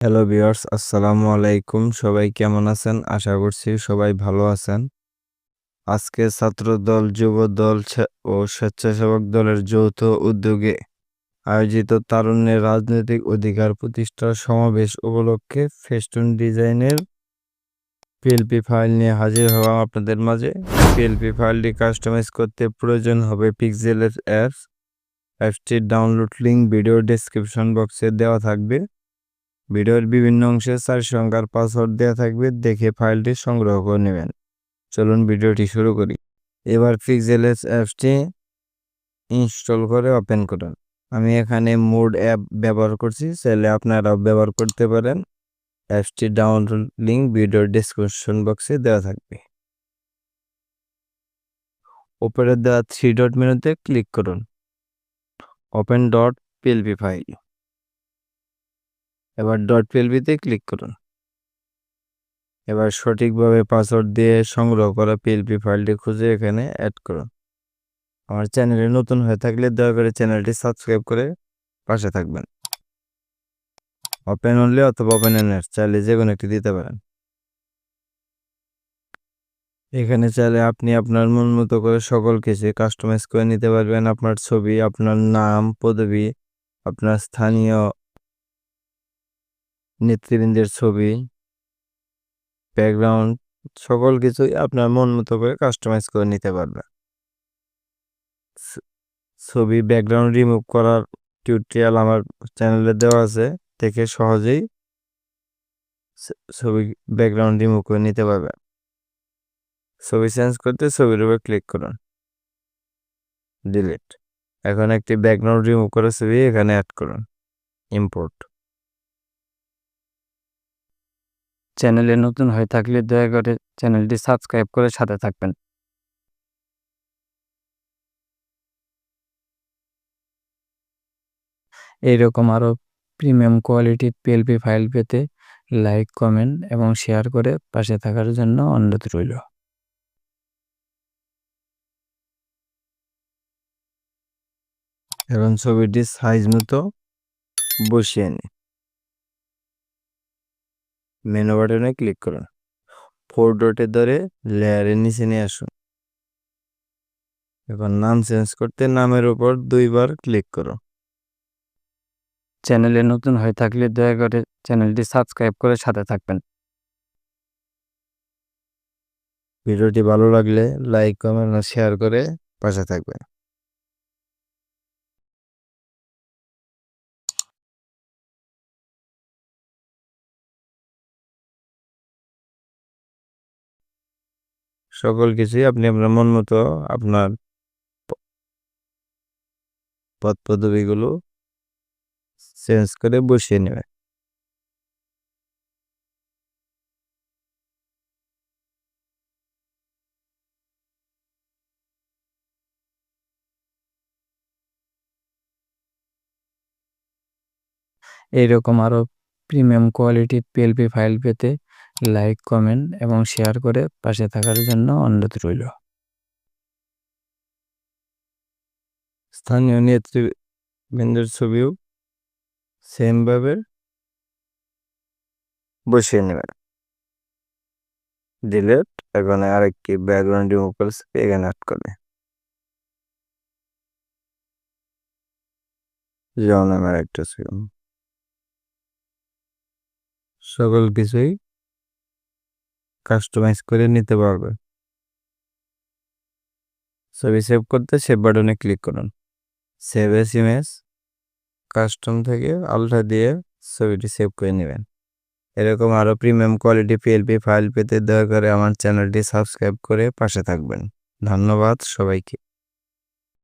Hello viewers আসসালামু আলাইকুম সবাই কেমন আছেন? আশা করছি সবাই ভালো আছেন। আজকে ছাত্র দল যুব দল ও স্বেচ্ছাসেবক দলের যৌথ উদ্যোগে আয়োজিত তারুণ্যের রাজনৈতিক অধিকার প্রতিষ্ঠার সমাবেশ উপলক্ষে ফেস্টুন ডিজাইনের পিএলপি ফাইল নিয়ে হাজির হওয়া আপনাদের মাঝে। পিএলপি ফাইলটি কাস্টমাইজ করতে প্রয়োজন হবে পিক্সেলের অ্যাপস। অ্যাপসটির ডাউনলোড লিঙ্ক ভিডিও ডেসক্রিপশন বক্সে দেওয়া থাকবে। ভিডিওর বিভিন্ন অংশে চার সংখ্যার পাসওয়ার্ড দেওয়া থাকবে, দেখে ফাইলটি সংগ্রহ করে নেবেন। চলুন ভিডিওটি শুরু করি। এবার পিক্সেলেস অ্যাপসটি ইনস্টল করে ওপেন করুন। আমি এখানে মোড অ্যাপ ব্যবহার করছি, চাইলে আপনারাও ব্যবহার করতে পারেন। অ্যাপসটি ডাউনলোড লিঙ্ক ভিডিওর ডিসক্রিপশন বক্সে দেওয়া থাকবে। উপরে দেওয়া থ্রি ডট মেনুতে ক্লিক করুন। ওপেন ডট পিএলপি ফাইল এবার ডট পিএলপিতে ক্লিক করুন। এবার সঠিকভাবে পাসওয়ার্ড দিয়ে সংগ্রহ করা পিএলপি ফাইলটি খুঁজে এখানে অ্যাড করুন। আমার চ্যানেলে নতুন হয়ে থাকলে দয়া করে চ্যানেলটি সাবস্ক্রাইব করে পাশে থাকবেন। ওপেন অনলি অথবা ওপেন এনএস চাইলে যে কোনো একটি দিতে পারেন। এখানে চাইলে আপনি আপনার মন মতো করে সকল কিছু কাস্টমাইজ করে নিতে পারবেন। আপনার ছবি, আপনার নাম, পদবি, আপনার স্থানীয় নেতৃবৃন্দের ছবি ব্যাকগ্রাউন্ড সকল কিছুই আপনার মন মতো করে কাস্টমাইজ করে নিতে পারবেন। ছবি ব্যাকগ্রাউন্ড রিমুভ করার টিউটোরিয়াল আমার চ্যানেলে দেওয়া আছে, দেখে সহজেই ছবি ব্যাকগ্রাউন্ড রিমুভ করে নিতে পারবেন। ছবি চেঞ্জ করতে ছবির উপর ক্লিক করুন। ডিলিট এখন একটি ব্যাকগ্রাউন্ড রিমুভ করা ছবি এখানে অ্যাড করুন। ইম্পোর্ট চ্যানেলে নতুন হয়ে থাকলে দয়া করে চ্যানেলটি সাবস্ক্রাইব করে সাথে থাকবেন। এইরকম আরও প্রিমিয়াম কোয়ালিটির পিএলপি ফাইল পেতে লাইক, কমেন্ট এবং শেয়ার করে পাশে থাকার জন্য অনুরোধ রইল। এখন ছবিটি সাইজ মতো বসিয়ে নিই মেনু বাটনে ক্লিক করুন। ফোর ডটে ধরে লেয়ারের নিচে নিয়ে আসুন। এবার নাম চেঞ্জ করতে নামের উপর দুইবার ক্লিক করুন। চ্যানেলে নতুন হয়ে থাকলে দয়া করে চ্যানেলটি সাবস্ক্রাইব করে সাথে থাকবেন। ভিডিওটি ভালো লাগলে লাইক কমেন্ট শেয়ার করে পাশে থাকবেন। সকল কিছুই আপনি আপনার মন মতো আপনার প- পদ পদবিগুলো চেঞ্জ করে বসিয়ে নেবেন। এইরকম আরও প্রিমিয়াম কোয়ালিটির পিএলপি ফাইল পেতে লাইক কমেন্ট এবং শেয়ার করে পাশে থাকার জন্য অনুরোধ রইল। স্থানীয় নেতৃবৃন্দের ছবিও সেমভাবে বসিয়ে নেবেন। ডিলেট এখানে আরেকটি ব্যাকগ্রাউন্ড রিমুভ করেছে এখানে অ্যাড করে। যেমন আমার একটা ছবি। সকল কিছুই কাস্টমাইজ করে নিতে পারবে। ছবি সেভ করতে সেভ বাটনে ক্লিক করুন। সেভ এস ইমেজ কাস্টম থেকে আলটা দিয়ে ছবিটি সেভ করে নেবেন। এরকম আরও প্রিমিয়াম কোয়ালিটি পিএলপি ফাইল পেতে দয়া করে আমার চ্যানেলটি সাবস্ক্রাইব করে পাশে থাকবেন। ধন্যবাদ সবাইকে।